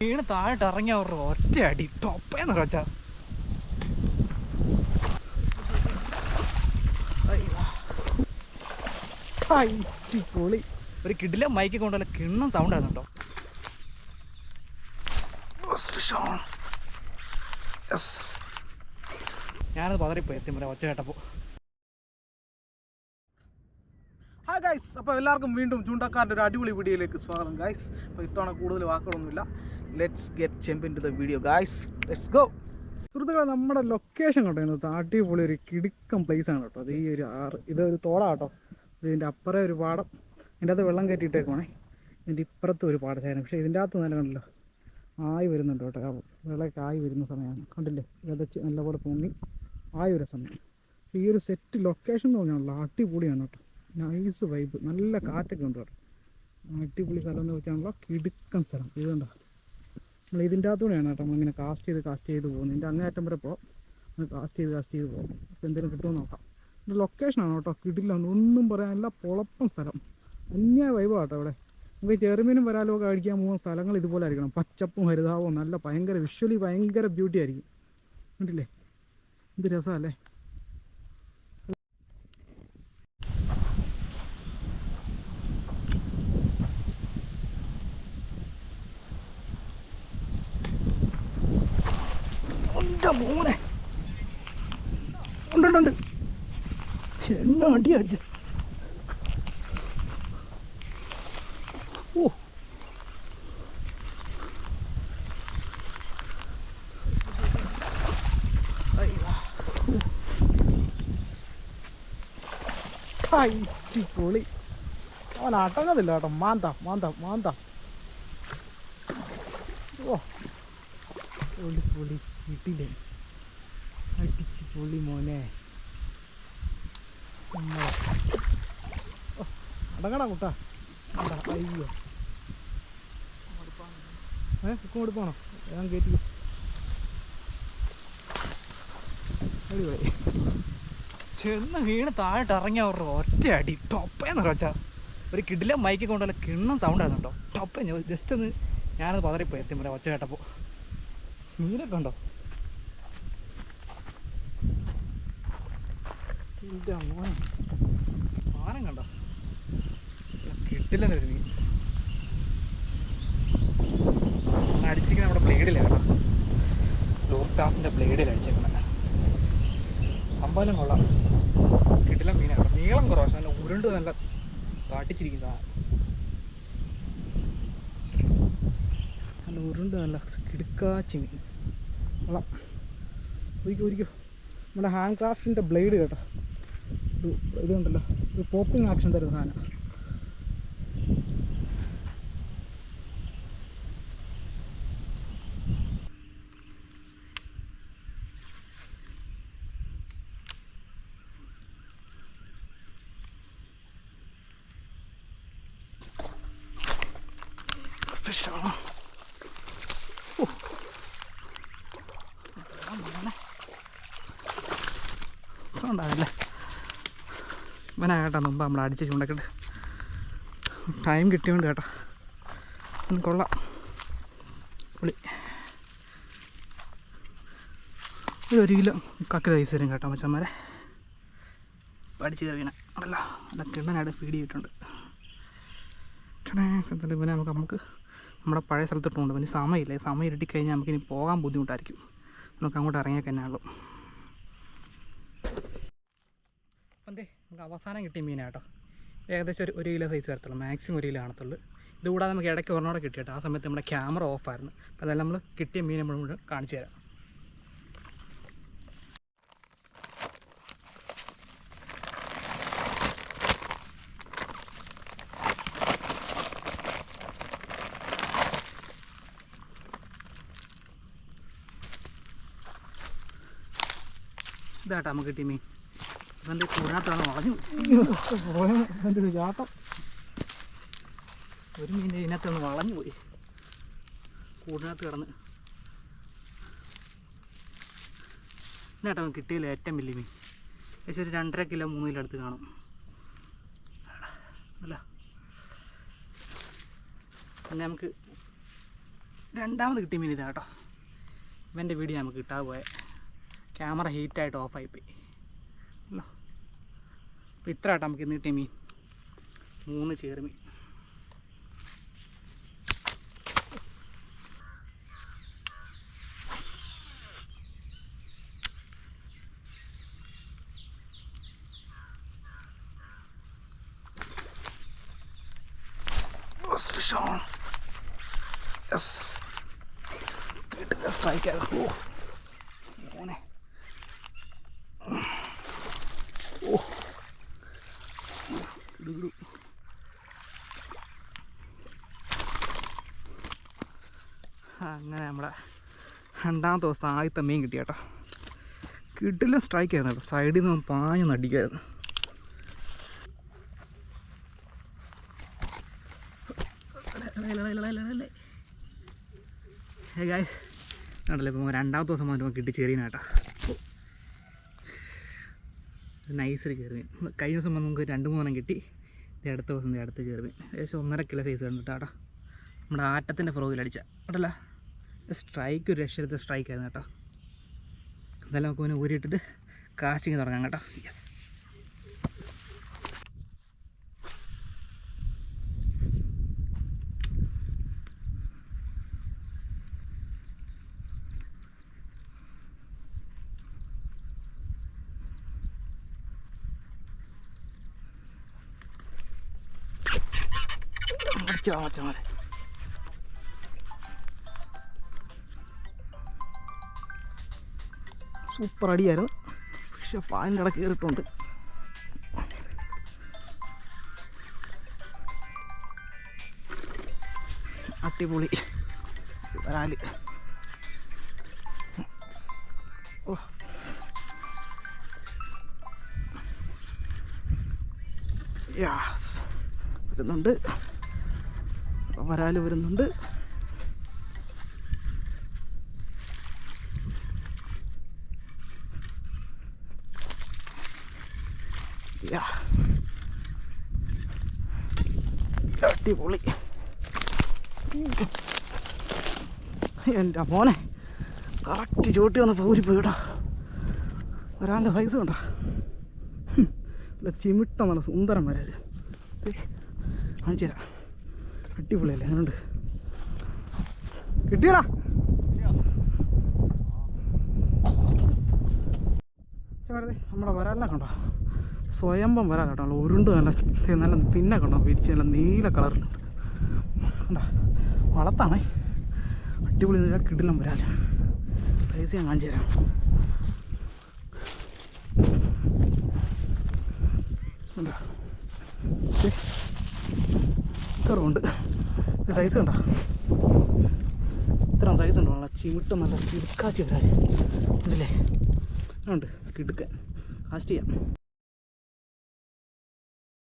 വീണ് താഴോട്ട് ഇറങ്ങിയ അവരുടെ ഒറ്റ അടി. ടൊപ്പേന്ന് വെച്ചാ പൊളി ഒരു കിടില മൈക്ക് കൊണ്ടുള്ള കിണ്ണം സൗണ്ട് ആയിരുന്നു കേട്ടോ. ഞാനത് പതറിപ്പോയി എത്തി ഒച്ച കേട്ടപ്പോൾ അപ്പോൾ എല്ലാവർക്കും വീണ്ടും ചൂണ്ടക്കാരുടെ ഒരു അടിപൊളി വീഡിയോയിലേക്ക് സ്വാഗതം ഗായ്സ് അപ്പോൾ ഇത്തവണ കൂടുതൽ വാക്കുകളൊന്നുമില്ല. Let's get ചെമ്പിൻ to the video guys let's go സുഹൃത്തുക്കളെ നമ്മുടെ ലൊക്കേഷൻ കേട്ടോ ഇന്നത്തെ അടിപൊളി ഒരു കിടുക്കം പ്ലേസ് ആണ് കേട്ടോ. അത് ഈ ഒരു ആറ് ഇതൊരു തോടാ കേട്ടോ. ഇതിന്റെ അപ്പുറേ ഒരു പാടം. ഇതിന്റെ അകത്ത് വെള്ളം കയറ്റിയിട്ടേക്കുവാണേ. ഇതിന്റെ ഇപ്പുറത്തും ഒരു പാടശേഖരം പക്ഷേ ഇതിന്റെ അകത്ത് നല്ല കണ്ടല്ലോ ആയി വരുന്നുണ്ട് കേട്ടോ വെള്ളമൊക്കെ ആയി വരുന്ന സമയമാണ്. കണ്ടില്ലേ? വിതച്ച് നല്ലപോലെ പൊങ്ങി ആയി വരുന്ന സമയം. ഈ ഒരു സെറ്റ് ലൊക്കേഷൻ എന്ന് പറഞ്ഞാണല്ലോ അടിപൊളിയാണ് കേട്ടോ. നൈസ് വൈബ് നല്ല കാറ്റൊക്കെ ഉണ്ട് കേട്ടോ അടിപൊളി സ്ഥലം എന്ന് വെച്ചാണല്ലോ കിടുക്കൻ സ്ഥലം. ഇത് കണ്ടോ? നമ്മൾ ഇതിന്റെ അകത്തൂടെയാണ് കേട്ടോ നമ്മളിങ്ങനെ കാസ്റ്റ് ചെയ്ത് കാസ്റ്റ് ചെയ്ത് പോകുന്നത്. ഇതിന്റെ അങ്ങേയറ്റം വരെ പോകാം കാസ്റ്റ് ചെയ്ത് കാസ്റ്റ് ചെയ്ത് പോകും അപ്പോൾ എന്തെങ്കിലും കിട്ടുമെന്ന് നോക്കാം. ഇത് ലൊക്കേഷനാണ് കേട്ടോ. കിടില്ല ഒന്നും പറയാനില്ല പൊളപ്പം സ്ഥലം. അന്യായ വൈബാണ് കേട്ടോ ഇവിടെ. നമുക്ക് ചെറുമീനും വരാലോ ഒക്കെ കഴിക്കാൻ പോകുന്ന സ്ഥലങ്ങൾ ഇതുപോലെ ആയിരിക്കണം. പച്ചപ്പും ഹരിതാവും നല്ല ഭയങ്കര വിഷ്വലി ഭയങ്കര ബ്യൂട്ടി ആയിരിക്കും. കണ്ടില്ലേ? എന്ത് രസമല്ലേ? മോനെ. ഉണ്ട് ഉണ്ട്, എന്നാ അടി അടിച്ച് ഓ. പൊളി അവൻ അടങ്ങതില്ല കേട്ടോ. മാന്ത മാന്ത മാന്ത. ഓ. പൊളി പൊളി കിട്ടില്ലേ അടിച്ച് പൊളി മോനെ. അടങ്ങടാ കുട്ടാ. അയ്യോ. ഏ ബുക്കും കൊടുപ്പാണോ പോണോ? ഞാൻ അടിപൊളി. ചെന്ന് വീണ് താഴോട്ട് ഇറങ്ങിയ അവരുടെ ഒറ്റ അടി. ടൊപ്പേന്ന് വെച്ചാ. ഒരു കിടില മൈക്ക് കൊണ്ടുള്ള കിണ്ണം സൗണ്ട് ആയിരുന്നു കേട്ടോ ടൊപ്പേ ജസ്റ്റ് ഒന്ന് ഞാനത് പതറിപ്പോയി എത്തി ഒച്ച കേട്ടപ്പോൾ മീനൊക്കെ ഉണ്ടോ? എന്റെ മോനെ സാധനം കണ്ടോ? കിട്ടില്ല നീ. അടിച്ചിരിക്കുന്ന നമ്മുടെ ബ്ലേഡിലാണ് കേട്ടോ. ലോക്ടാപ്പിന്റെ ബ്ലേഡിൽ അടിച്ചേക്കുന്നത് സംഭവം കൊള്ളാം. കിട്ടില്ല മീനാണ് നീളം കുറവ്. പക്ഷെ നല്ല ഉരുണ്ട് നല്ല കാട്ടിച്ചിരിക്കുന്നതാണ് നല്ല ഉരുണ്ട് നല്ല കിടുക്കാച്ചി മീൻ. കൊള്ളാം. ഒരിക്കോ ഒരിക്കോ. നമ്മുടെ ഹാൻഡ് ക്രാഫ്റ്റിന്റെ ബ്ലേഡ് കേട്ടോ. ഇത് ഇതുണ്ടല്ലോ. ഒരു പോപ്പിംഗ് ആക്ഷൻ തരുന്ന സാധനം. ഉണ്ടാവില്ലേ ഇവനാ കേട്ടോ മുമ്പ് നമ്മൾ അടിച്ച് ചൂണ്ടക്കിട്ട്. ടൈം കിട്ടിയോണ്ട് കേട്ടോ. കൊള്ളാം. പുളി. ഒരു കിലോ കക്ക കൈസ് തരും കേട്ടോ മച്ചന്മാരെ അടിച്ച് കറിയണേ. അല്ല നല്ല കിണ്ണനായിട്ട് ഫീഡ് ചെയ്തിട്ടുണ്ട്. പിന്നെ നമുക്ക് നമുക്ക് നമ്മുടെ പഴയ സ്ഥലത്തിട്ടുണ്ട് പിന്നെ സമയമില്ല. സമയം ഇരുട്ടി കഴിഞ്ഞാൽ നമുക്കിനി പോകാൻ ബുദ്ധിമുട്ടായിരിക്കും. നമുക്ക് അങ്ങോട്ട് ഇറങ്ങിയൊക്കെ തന്നെ ഉള്ളൂ. അതെ നമുക്ക് അവസാനം കിട്ടിയ മീനാട്ടോ ഏകദേശം ഒരു ഒരു കിലോ സൈസ് വരത്തുള്ളൂ. മാക്സിമം ഒരു കിലോ കാണത്തുള്ളൂ. ഇതുകൂടാതെ നമുക്ക് ഇടയ്ക്ക് ഒരെണ്ണോടെ കിട്ടിയിട്ട് ആ സമയത്ത് നമ്മുടെ ക്യാമറ ഓഫായിരുന്നു അപ്പോൾ അതെല്ലാം നമ്മൾ കിട്ടിയ മീൻ നമ്മൾ ഇവിടെ കാണിച്ചു തരാം. ഇതാട്ടാ നമുക്ക് കിട്ടിയ മീൻ. ഇവന്റെ കൂടിനകത്താണ് വളഞ്ഞു എന്റെ ഒരു ചാട്ടം ഒരു മീൻ ഇതിനകത്തൊന്ന് വളഞ്ഞു പോയി. കൂടിനകത്ത് കിടന്ന്. നമുക്ക് കിട്ടിയില്ല ഏറ്റവും വലിയ മീൻ? ഏകദേശം ഒരു രണ്ടര കിലോ മൂന്ന് കിലോ അടുത്ത് കാണും. അല്ല. പിന്നെ നമുക്ക് രണ്ടാമത് കിട്ടിയ മീൻ ഇതാ കേട്ടോ. ഇവന്റെ വീഡിയോ നമുക്ക് കിട്ടാതെ പോയ. ക്യാമറ ഹീറ്റായിട്ട് ഓഫായിപ്പോയി. അല്ലോ അപ്പോൾ ഇത്ര ആട്ടോ നമുക്ക് ഇന്ന് കിട്ടിയ മീൻ. മൂന്ന് ചേറുമീൻ fish. Yes. കിട്ടില്ല സ്ട്രൈക്ക് ആയത് ഓ മോനെ ഓ ഇടുകിടു അങ്ങനെ നമ്മുടെ രണ്ടാമത്തെ ദിവസം ആദ്യത്തെ മീൻ കിട്ടി കേട്ടോ. കിട്ടില്ല സ്ട്രൈക്ക് ആയിരുന്നു കേട്ടോ. സൈഡിൽ നിന്ന് പാഞ്ഞ് നടിക്കായിരുന്നു ഹേ ഗായ്സ് കണ്ടല്ലോ ഇപ്പം രണ്ടാമത്തെ ദിവസം മാത്രം കിട്ടി ചെറിയ കേട്ടോ. നൈസൊരു ചെറുമീൻ കഴിഞ്ഞ ദിവസം നമുക്ക് രണ്ട് മൂന്നെണ്ണം കിട്ടി. ഇത് അടുത്ത ദിവസം അടുത്ത ചെറുമീൻ ഏകദേശം ഒന്നര കിലോ സൈസ് കണ്ടിട്ട് കേട്ടോ. നമ്മുടെ ആറ്റത്തിന്റെ ഫ്രോഗിൽ അടിച്ച. കേട്ടല്ല സ്ട്രൈക്ക് ഒരു രക്ഷത്തെ സ്ട്രൈക്ക് ആയിരുന്നു കേട്ടോ. എന്തായാലും നമുക്ക് പിന്നെ ഊരിയിട്ടിട്ട് കാസ്റ്റിങ് തുടങ്ങാം കേട്ടോ. യെസ് അടിച്ചോ മച്ചമാരെ സൂപ്പർ അടിയായിരുന്നു. പക്ഷെ ഫാനിന്റെ ഇടയ്ക്ക് കയറിയിട്ടുണ്ട് അടിപൊളി. വരാൽ. ഓ. യാസ്. വരുന്നുണ്ട്. വരാൽ വരുന്നുണ്ട്. അടിപൊളി. എന്റെ മോനെ കറക്റ്റ് ചോട്ടി വന്ന ഊരിപ്പോയി പോയിടാ. വരാന്റെ സൈസ് കണ്ടോ. ചിമിട്ട നല്ല സുന്ദരം വരാൽ. ദേ, കാണിച്ചു തരാം അടിപൊളിയല്ലേ? അങ്ങനുണ്ട് കിട്ടിയടാ. വെറുതെ നമ്മുടെ വരാലിനെ കണ്ടോ? സ്വയംഭം വരാൻ കേട്ടോ നല്ല ഉരുണ്ട് നല്ല നല്ല പിന്നെ കണ്ടോ? വിരിച്ച് നല്ല നീല കളറിലുണ്ട് കണ്ടോ? വളത്താണേ അടിപൊളി കിടിലം വരാൽ പൈസ ഞാൻ കാണിച്ചു തരാം. കണ്ടോ? ദേ, ഇത്ര ഉണ്ട് സൈസ് കണ്ട? ഇത്ര സൈസ് ഉണ്ടോ. നല്ല ചിമിട്ട് നല്ല കിടുക്കാച്ചി വരാൻ ഉണ്ടല്ലേ ഉണ്ട് കിടുക്കാൻ. കാസ്റ്റ് ചെയ്യാം